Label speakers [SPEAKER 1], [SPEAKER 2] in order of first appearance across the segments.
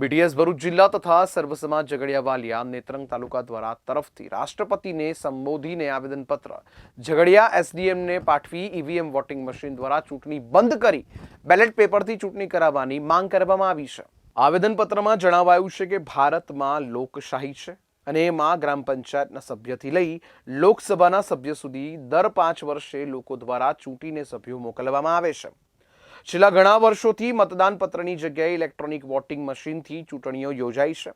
[SPEAKER 1] BTS Bharuch જિલ્લા તથા સર્વસમાજ ઝઘડિયા વાલિયા નેત્રંગ તાલુકા દ્વારા તરફથી રાષ્ટ્રપતિને સંબોધીને આવેદનપત્ર. ઝઘડિયા એસડીએમને પાઠવી ઈવીએમ વોટિંગ મશીન દ્વારા ચૂંટણી બંધ કરી બેલેટ પેપરથી ચૂંટણી કરાવવાની માંગ કરવામાં આવી છે. આવેદનપત્રમાં જણાવાયું છે કે ભારતમાં લોકશાહી છે અને એમાં ગ્રામ પંચાયતના સભ્યથી લઈ લોકસભાના સભ્ય સુધી દર પાંચ વર્ષે લોકો દ્વારા ચૂંટીને સભ્યો મોકલવામાં આવે છે. છેલ્લા ઘણા વર્ષોથી મતદાન પત્રની જગ્યાએ ઇલેક્ટ્રોનિક વોટિંગ મશીનથી ચૂંટણીઓ યોજાઈ છે.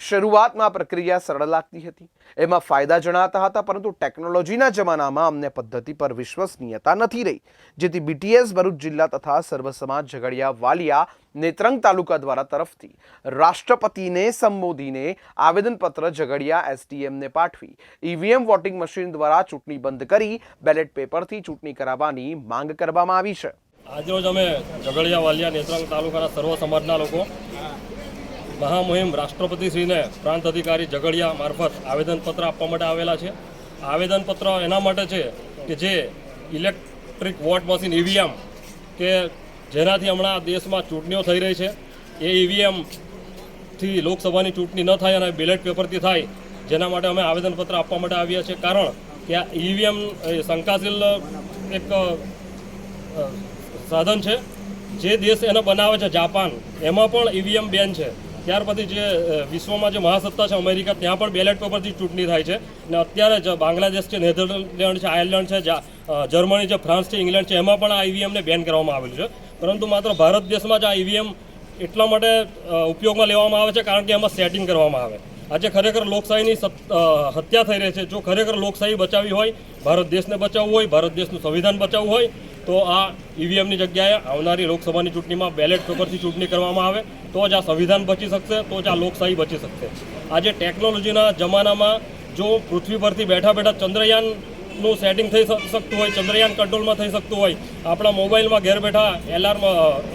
[SPEAKER 1] શરૂઆતમાં પ્રક્રિયા સરળ લાગતી હતી. એમાં ફાયદા જણાતા હતા, પરંતુ ટેકનોલોજીના જમાનામાં અમને પદ્ધતિ પર વિશ્વસનીયતા નથી રહી, જેથી બીટીએસ ભરૂચ જિલ્લા તથા સર્વ સમાજ ઝઘડિયા વાલિયા નેત્રંગ તાલુકા દ્વારા તરફથી રાષ્ટ્રપતિને સંબોધીને આવેદનપત્ર ઝઘડિયા એસટીએમને પાઠવી ઈવીએમ વોટિંગ મશીન દ્વારા ચૂંટણી બંધ કરી, બેલેટ પેપરથી ચૂંટણી કરાવવાની માંગ કરવામાં આવી છે.
[SPEAKER 2] આજરોજ અમે ઝઘડિયા વાલિયા નેત્રંગ તાલુકાના સર્વ સમાજના લોકો મહામુહિમ રાષ્ટ્રપતિશ્રીને પ્રાંત અધિકારી ઝઘડિયા મારફત આવેદનપત્ર આપવા માટે આવેલા છે. આવેદનપત્ર એના માટે છે કે જે ઇલેક્ટ્રિક વોટ મશીન ઈવીએમ કે જેનાથી હમણાં દેશમાં ચૂંટણીઓ થઈ રહી છે, એ ઈવીએમથી લોકસભાની ચૂંટણી ન થાય અને બેલેટ પેપરથી થાય, જેના માટે અમે આવેદનપત્ર આપવા માટે આવ્યા છીએ કારણ કે આ ઈવીએમ શંકાશીલ એક સાધન છે, જે દેશ એને બનાવે છે, જાપાન. એમાં પણ ઈવીએમ બેન છે. ત્યાર પછી જે વિશ્વમાં જે મહાસત્તા છે અમેરિકા, ત્યાં પણ બેલેટ પેપરથી ચૂંટણી થાય છે. અને અત્યારે જ બાંગ્લાદેશ છે, નેધરલેન્ડ છે, આયર્લેન્ડ છે જર્મની છે, ફ્રાન્સ છે, ઇંગ્લેન્ડ છે, એમાં પણ આ ઈવીએમને બેન કરવામાં આવેલું છે. પરંતુ માત્ર ભારત દેશમાં જ આ ઈવીએમ એટલા માટે ઉપયોગમાં લેવામાં આવે છે, કારણ કે એમાં સેટિંગ કરવામાં આવે. આજે ખરેખર લોકશાહીની હત્યા થઈ રહી છે. જો ખરેખર લોકશાહી બચાવી હોય, ભારત દેશને બચાવવું હોય, ભારત દેશનું સંવિધાન બચાવવું હોય, તો આ ઈવીએમની જગ્યાએ આવનારી લોકસભાની ચૂંટણીમાં બેલેટ પેપરથી ચૂંટણી કરવામાં આવે, તો જ આ સંવિધાન બચી શકશે, તો જ આ લોકશાહી બચી શકશે. આજે ટેકનોલોજીના જમાનામાં જો પૃથ્વી પરથી બેઠા બેઠા ચંદ્રયાનનું સેટિંગ થઈ શકતું હોય, ચંદ્રયાન કંટ્રોલમાં થઈ શકતું હોય, આપણા મોબાઈલમાં ઘેર બેઠા એલાર્મ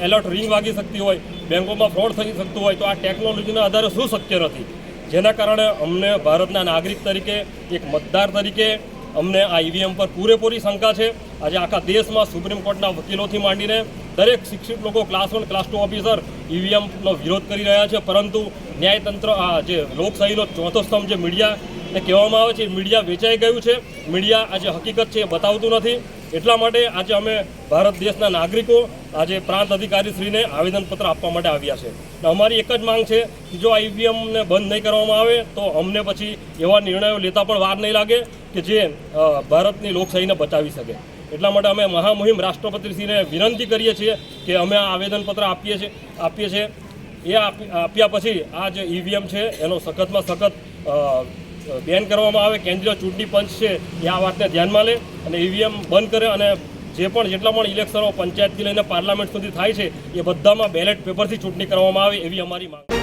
[SPEAKER 2] એલર્ટ રિંગ વાગી શકતી હોય, બેંકોમાં ફ્રોડ થઈ શકતું હોય, તો આ ટેકનોલોજીના આધારે શું શક્ય નથી? જેના કારણે અમને ભારતના નાગરિક તરીકે, એક મતદાર તરીકે અમને આ ઈવીએમ પર પૂરેપૂરી શંકા છે. આજે આખા દેશમાં સુપ્રીમ કોર્ટના વકીલોથી માંડીને દરેક શિક્ષિત લોકો, class one, class two officer ઈવીએમનો વિરોધ કરી રહ્યા છે. પરંતુ ન્યાયતંત્ર, આ જે લોકશાહીનો ચોથો સ્તંભ જે મીડિયાને કહેવામાં આવે છે, મીડિયા વેચાઈ ગયું છે. મીડિયા આજે હકીકત છે એ બતાવતું નથી. એટલા માટે આજે અમે ભારત દેશના નાગરિકો, આજે પ્રાંત અધિકારીશ્રીને આવેદનપત્ર આપવા માટે આવ્યા છે. અમારી એક જ માંગ છે કે જો આ ઈવીએમને બંધ નહીં કરવામાં આવે, તો અમને પછી એવા નિર્ણયો લેતા પણ વાર નહીં લાગે કે જે ભારતની લોકશાહીને બચાવી શકે. એટલા માટે અમે મહામુહિમ રાષ્ટ્રપતિશ્રીને વિનંતી કરીએ છીએ કે અમે આ આવેદનપત્ર આપીએ છીએ આપીએ છીએ એ આપ્યા પછી આ જે ઈવીએમ છે, એનો સખતમાં સખત બેન કરવામાં આવે, કેન્દ્રીય ચૂંટણી પંચ છે, એ આ વાતને ધ્યાનમાં લે અને ઈવીએમ બંધ કરે અને જે પણ જેટલા પણ ઇલેક્શનો પંચાયતથી લઈને પાર્લામેન્ટ સુધી થાય છે, એ બધામાં બેલેટ પેપરથી ચૂંટણી કરવામાં આવે એવી અમારી માંગ